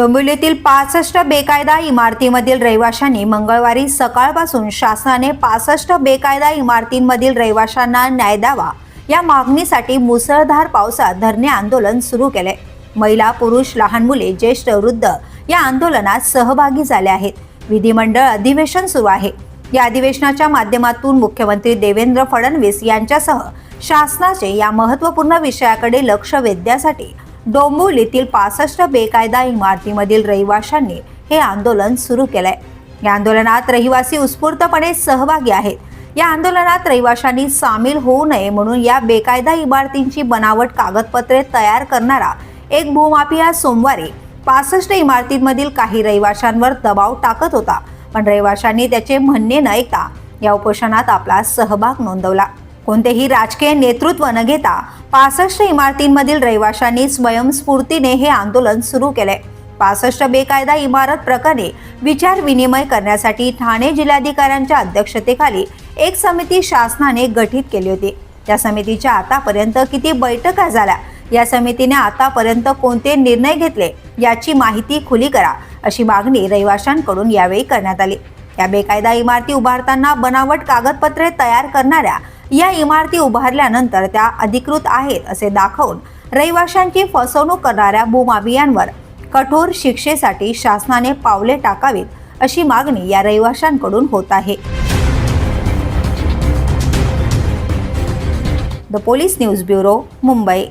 डोंबिवलीतील पासष्ट बेकायदा इमारतीमधील रहिवाशांनी मंगळवारी सकाळपासून शासनाने पासष्ट बेकायदा इमारतींमधील रहिवाशांना न्याय द्यावा या मागणीसाठी मुसळधार पावसात धरणे आंदोलन सुरू केले. महिला पुरुष लहान मुले ज्येष्ठ वृद्ध या आंदोलनात सहभागी झाले आहेत. विधिमंडळ अधिवेशन सुरू आहे. या अधिवेशनाच्या माध्यमातून मुख्यमंत्री देवेंद्र फडणवीस यांच्यासह शासनाचे या महत्त्वपूर्ण विषयाकडे लक्ष वेधण्यासाठी डोंबिवलीतील पासष्ट बेकायदा इमारतीमधील रहिवाशांनी हे आंदोलन सुरू केलंय. या आंदोलनात रहिवासी उत्स्फूर्तपणे सहभागी आहेत. या आंदोलनात रहिवाशांनी सामील होऊ नये म्हणून या बेकायदा इमारतींची बनावट कागदपत्रे तयार करणारा एक भूमाफिया सोमवारी पासष्ट इमारतींमधील काही रहिवाशांवर दबाव टाकत होता. पण रहिवाशांनी त्याचे म्हणणे न ऐकता या उपोषणात आपला सहभाग नोंदवला. कोणतेही राजकीय नेतृत्व न घेता पासष्ट इमारतींमधील रहिवाशांनी स्वयंस्फूर्तीने हे आंदोलन सुरू केले पासष्ट बेकायदा इमारत प्रकरणी विचार विनिमय करण्यासाठी ठाणे जिल्हाधिकाऱ्यांच्या अध्यक्षतेखाली एक समिती शासनाने गठीत केली होती. त्या समितीच्या आतापर्यंत किती बैठका झाल्या? या समितीने आतापर्यंत कोणते निर्णय घेतले? याची माहिती खुली करा अशी मागणी रहिवाशांकडून यावेळी करण्यात आली. या बेकायदा इमारती उभारताना बनावट कागदपत्रे तयार करणाऱ्या या इमारती उभारल्यानंतर त्या अधिकृत आहेत असे दाखवून रहिवाशांची फसवणूक करणाऱ्या भूमामियांवर कठोर शिक्षेसाठी शासनाने पावले टाकावीत अशी मागणी या रहिवाशांकडून होत आहे. The police news bureau Mumbai.